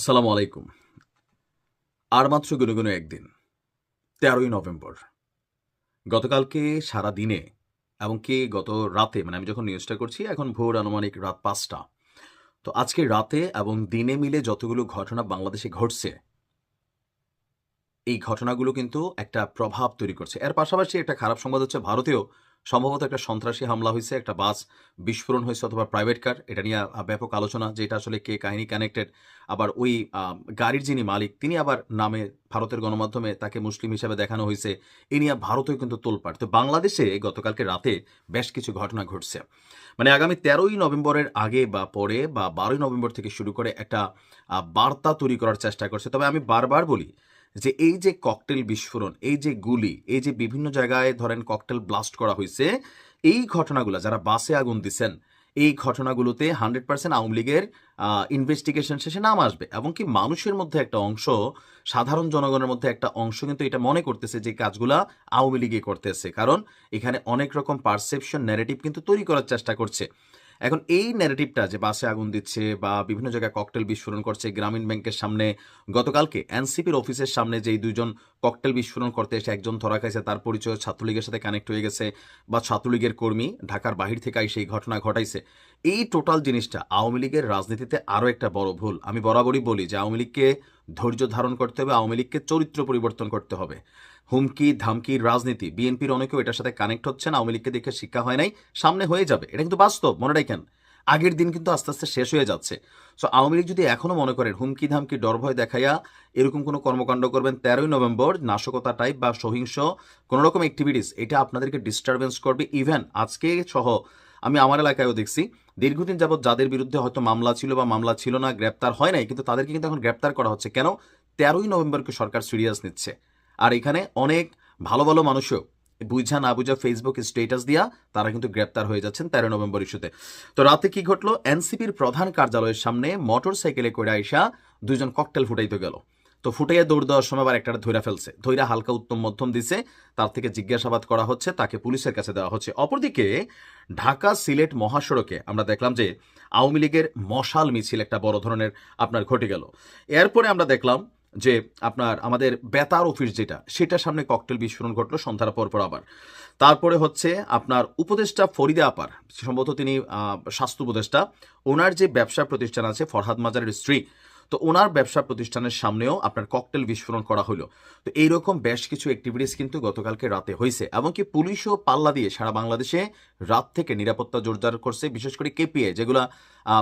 আসসালামু আলাইকুম। আর মাত্র গুনগুনো একদিন, তেরোই নভেম্বর। গতকালকে সারা দিনে এমনকি গত রাতে মানে আমি যখন নিউজটা করছি, এখন ভোর আনুমানিক রাত পাঁচটা। তো আজকে রাতে এবং দিনে মিলে যতগুলো ঘটনা বাংলাদেশে ঘটছে, এই ঘটনাগুলো কিন্তু একটা প্রভাব তৈরি করছে। এর পাশাপাশি একটা খারাপ সংবাদ হচ্ছে, ভারতেও সম্ভবত একটা সন্ত্রাসী হামলা হয়েছে, একটা বাস বিস্ফোরণ হয়েছে অথবা প্রাইভেট কার এটা নিয়ে ব্যাপক আলোচনা যে এটা আসলে কে কাহিনী কানেক্টেড আবার ওই গাড়ির যিনি মালিক, তিনি আবার নামে ভারতের গণমাধ্যমে তাকে মুসলিম হিসেবে দেখানো হয়েছে। এ নিয়ে ভারতেও কিন্তু তোলপাড়। তো বাংলাদেশে গতকালকে রাতে বেশ কিছু ঘটনা ঘটছে। মানে আগামী তেরোই নভেম্বরের আগে বা পরে বা বারোই নভেম্বর থেকে শুরু করে একটা বার্তা তৈরি করার চেষ্টা করছে। তবে আমি বারবার বলি যে এই যে ককটেল বিস্ফোরণ, এই যে গুলি, এই যে বিভিন্ন জায়গায় ধরেন ককটেল ব্লাস্ট করা হয়েছে এই ঘটনাগুলো যারা বাসে আগুন দিছেন, এই ঘটনাগুলোতে হান্ড্রেড পার্সেন্ট আওয়ামী লীগের ইনভেস্টিগেশন শেষে নাম আসবে। এবং কি মানুষের মধ্যে একটা অংশ, সাধারণ জনগণের মধ্যে একটা অংশ কিন্তু এটা মনে করতেছে যে কাজগুলা আওয়ামী লীগে করতেছে। কারণ এখানে অনেক রকম পারসেপশন ন্যারেটিভ কিন্তু তৈরি করার চেষ্টা করছে। এখন এই ন্যারেটিভটা যে বাসে আগুন দিচ্ছে বা বিভিন্ন জায়গায় ককটেল বিস্ফোরণ করছে, গ্রামীণ ব্যাংকের সামনে, গতকালকে এনসিপির অফিসের সামনে যেই দুজন ককটেল বিস্ফোরণ করতে এসে একজন ধরা খাইছে, তার পরিচয় ছাত্রলীগের সাথে কানেক্ট হয়ে গেছে বা ছাত্রলীগের কর্মী ঢাকার বাহির থেকে সেই ঘটনা ঘটাইছে। এই টোটাল জিনিসটা আওয়ামী লীগের রাজনীতিতে আরও একটা বড় ভুল। আমি বরাবরই বলি যে আওয়ামী লীগকে ধৈর্য ধারণ করতে হবে, আওয়ামী লীগকে চরিত্র পরিবর্তন করতে হবে। হুমকি ধামকির রাজনীতি, বিএনপির অনেকেও এটার সাথে কানেক্ট হচ্ছেন, আওয়ামী লীগকে দেখে শিক্ষা হয় নাই, সামনে হয়ে যাবে, এটা কিন্তু বাস্তব, মনে রাখেন। আগের দিন কিন্তু আস্তে আস্তে শেষ হয়ে যাচ্ছে। সো আওয়ামী লীগ যদি এখনও মনে করেন, হুমকি, ধামকি ডর ভয় দেখাইয়া এরকম কোনো কর্মকাণ্ড করবেন, তেরোই নভেম্বর, নাশকতা টাইপ বা সহিংস কোনো রকম অ্যাক্টিভিটিস এটা আপনাদেরকে ডিস্টারবেন্স করবে ইভেন আজকে সহ আমি আমার এলাকায়ও দেখছি, দীর্ঘদিন যাবৎ যাদের বিরুদ্ধে হয়তো মামলা ছিল বা মামলা ছিল না, গ্রেপ্তার হয় নাই, কিন্তু তাদেরকে কিন্তু এখন গ্রেপ্তার করা হচ্ছে। কেন? তেরোই নভেম্বরকে সরকার সিরিয়াস নিচ্ছে। আর এখানে অনেক ভালো ভালো মানুষও, বুঝা না বুঝা ফেসবুক স্টেটাস দিয়া তারা কিন্তু গ্রেপ্তার হয়ে যাচ্ছেন তেরো নভেম্বর ইস্যুতে। তো রাতে কি ঘটলো? এনসিপির প্রধান কার্যালয়ের সামনে মোটর সাইকেলে করে আইসা দুইজন ককটেল ফুটাইতে গেল। তো ফুটাইয়া দৌড় দেওয়ার সময় আবার একটা ধৈরা ফেলছে। ধৈরা হালকা উত্তম মধ্যম দিছে, তার থেকে জিজ্ঞাসাবাদ করা হচ্ছে, তাকে পুলিশের কাছে দেওয়া হচ্ছে। অপরদিকে ঢাকা সিলেট মহাসড়কে আমরা দেখলাম যে আওয়ামী লীগের মশাল মিছিল একটা বড় ধরনের আপনার ঘটে গেল। এরপরে আমরা দেখলাম যে আপনার আমাদের বেতার অফিস যেটা, সেটার সামনে ককটেল বিস্ফোরণ ঘটলো, সন্ধ্যার পর পর আবার। তারপরে হচ্ছে আপনার উপদেষ্টা ফরিদা আপার, সম্ভবত তিনি স্বাস্থ্য উপদেষ্টা, ওনার যে ব্যবসা প্রতিষ্ঠান আছে, ফরহাদ মাজারের স্ত্রী তো ওনার ব্যবসা প্রতিষ্ঠানের সামনেও আপনার ককটেল বিস্ফোরণ করা হলো। তো এইরকম বেশ কিছু অ্যাক্টিভিটিস কিন্তু গতকালকে রাতে হয়েছে। এমনকি পুলিশও পাল্লা দিয়ে সারা বাংলাদেশে রাত থেকে নিরাপত্তা জোরদার করছে, বিশেষ করে কেপিএ, যেগুলা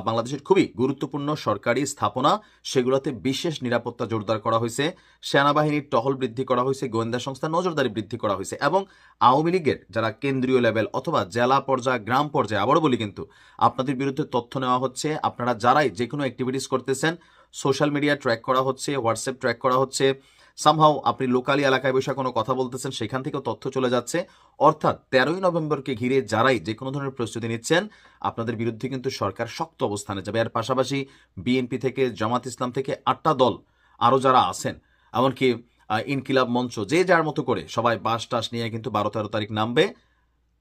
বাংলাদেশের খুবই গুরুত্বপূর্ণ সরকারি স্থাপনা, সেগুলোতে বিশেষ নিরাপত্তা জোরদার করা হয়েছে। সেনাবাহিনীর টহল বৃদ্ধি করা হয়েছে, গোয়েন্দা সংস্থা নজরদারি বৃদ্ধি করা হয়েছে এবং আওয়ামী লীগের যারা কেন্দ্রীয় লেভেল অথবা জেলা পর্যায়ে, গ্রাম পর্যায়ে, আবারও বলি কিন্তু, আপনাদের বিরুদ্ধে তথ্য নেওয়া হচ্ছে। আপনারা যারাই যে কোনো অ্যাক্টিভিটিস করতেছেন সোশ্যাল মিডিয়া ট্র্যাক করা হচ্ছে, হোয়াটসঅ্যাপ ট্র্যাক করা হচ্ছে। সামহাও আপনি লোকালি এলাকায় বসে কোনো কথা বলতেছেন, সেখান থেকেও তথ্য চলে যাচ্ছে। অর্থাৎ তেরোই নভেম্বরকে ঘিরে যারাই যে কোনো ধরনের প্রস্তুতি নিচ্ছেন, আপনাদের বিরুদ্ধে কিন্তু সরকার শক্ত অবস্থানে যাবে। আর পাশাপাশি বিএনপি থেকে, জামাত ইসলাম থেকে আটটা দল আরও যারা আছেন, এমনকি ইনকিলাব মঞ্চ যে যার মতো করে সবাই বাস টাস নিয়ে কিন্তু বারো তেরো তারিখ নামবে।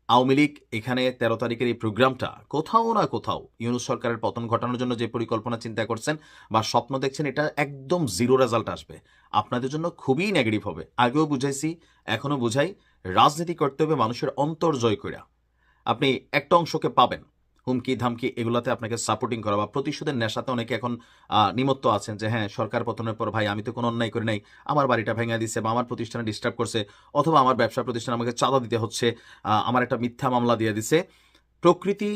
আওয়ামী লীগ এখানে তেরো তারিখের এই প্রোগ্রামটা কোথাও না কোথাও ইউনুস সরকারের পতন ঘটানোর জন্য যে পরিকল্পনা চিন্তা করছেন বা স্বপ্ন দেখছেন, এটা একদম জিরো রেজাল্ট আসবে। আপনাদের জন্য খুবই নেগেটিভ হবে। আগেও বুঝাইছি এখনও বুঝাই, রাজনীতি করতে হবে মানুষের অন্তর জয় করে আপনি একটা অংশকে পাবেন হুমকি ধামকি এগুলাতে আপনাকে সাপোর্টিং করা বা প্রতিশোধের নেশাতে অনেকে এখন নিমত্ত আছেন যে হ্যাঁ সরকার পতনের পর ভাই আমি তো কোনো অন্যায় করি নাই। আমার বাড়িটা ভেঙে দিছে বা আমার প্রতিষ্ঠানে ডিস্টার্ব করছে অথবা আমার ব্যবসা প্রতিষ্ঠান আমাকে চাঁদা দিতে হচ্ছে আমার একটা মিথ্যা মামলা দিয়ে দিছে। প্রকৃতি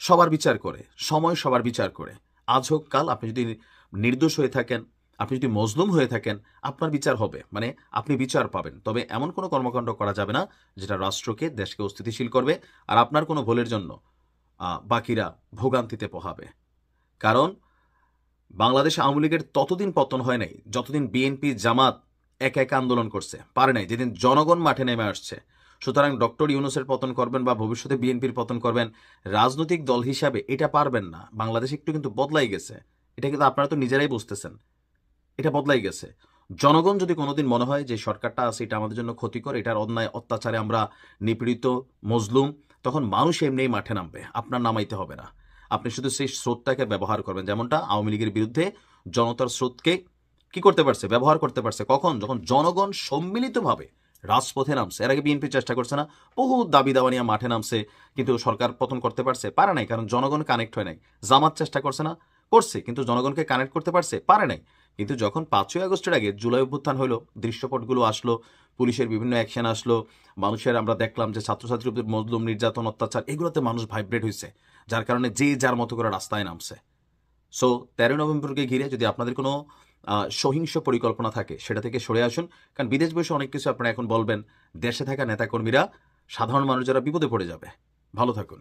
সবার বিচার করে, সময় সবার বিচার করে। আজ হোক কাল আপনি যদি নির্দোষ হয়ে থাকেন, আপনি যদি মজলুম হয়ে থাকেন, আপনার বিচার হবে। মানে আপনি বিচার পাবেন। তবে এমন কোনো কর্মকাণ্ড করা যাবে না যেটা রাষ্ট্রকে, দেশকে অস্থিতিশীল করবে। আর আপনার কোনো ভুলের জন্য বাকিরা ভোগান্তিতে পোহাবে। কারণ বাংলাদেশ আওয়ামী লীগের ততদিন পতন হয় নাই, যতদিন বিএনপি জামাত একা একা আন্দোলন করছে, পারে নাই, যেদিন জনগণ মাঠে নেমে আসছে। সুতরাং ডক্টর ইউনুসের পতন করবেন বা ভবিষ্যতে বিএনপির পতন করবেন, রাজনৈতিক দল হিসাবে এটা পারবেন না। বাংলাদেশ একটু কিন্তু বদলাই গেছে। এটা কিন্তু আপনারা তো নিজেরাই বুঝতেছেন। এটা বদলাই গেছে। জনগণ যদি কোনোদিন মনে হয় যে সরকারটা আছে, এটা আমাদের জন্য ক্ষতিকর, এটার অন্যায় অত্যাচারে আমরা নিপীড়িত, মজলুম তখন মানুষ এমনিই মাঠে নামবে। আপনার নামাইতে হবে না। আপনি শুধু সেই স্রোতটাকে ব্যবহার করবেন। যেমনটা আওয়ামী লীগের বিরুদ্ধে জনতার স্রোতকে কি করতে পারছে? ব্যবহার করতে পারছে। কখন? যখন জনগণ সম্মিলিতভাবে রাজপথে নামছে। এর আগে বিএনপি চেষ্টা করছে না, বহু দাবি দাবা নিয়ে মাঠে নামছে, কিন্তু সরকার পতন করতে পারছে, পারে নাই। কারণ জনগণ কানেক্ট হয় নাই। জামাত চেষ্টা করছে না, করছে, কিন্তু জনগণকে কানেক্ট করতে পারছে, পারে নাই। কিন্তু যখন পাঁচই আগস্টের আগে জুলাই অভ্যুত্থান হলো দৃশ্যপটগুলো আসলো পুলিশের বিভিন্ন অ্যাকশন আসলো। মানুষের আমরা দেখলাম যে ছাত্রছাত্রীর মজলুম, নির্যাতন, অত্যাচার, এগুলোতে মানুষ ভাইব্রেট হয়েছে যার কারণে যে যার মতো করে রাস্তায় নামছে। সো তেরোই নভেম্বরকে ঘিরে যদি আপনাদের কোনো সহিংস পরিকল্পনা থাকে, সেটা থেকে সরে আসুন। কারণ বিদেশ বসে অনেক কিছু আপনারা এখন বলবেন, দেশে থাকা নেতাকর্মীরা, সাধারণ মানুষ যারা বিপদে পড়ে যাবে। ভালো থাকুন।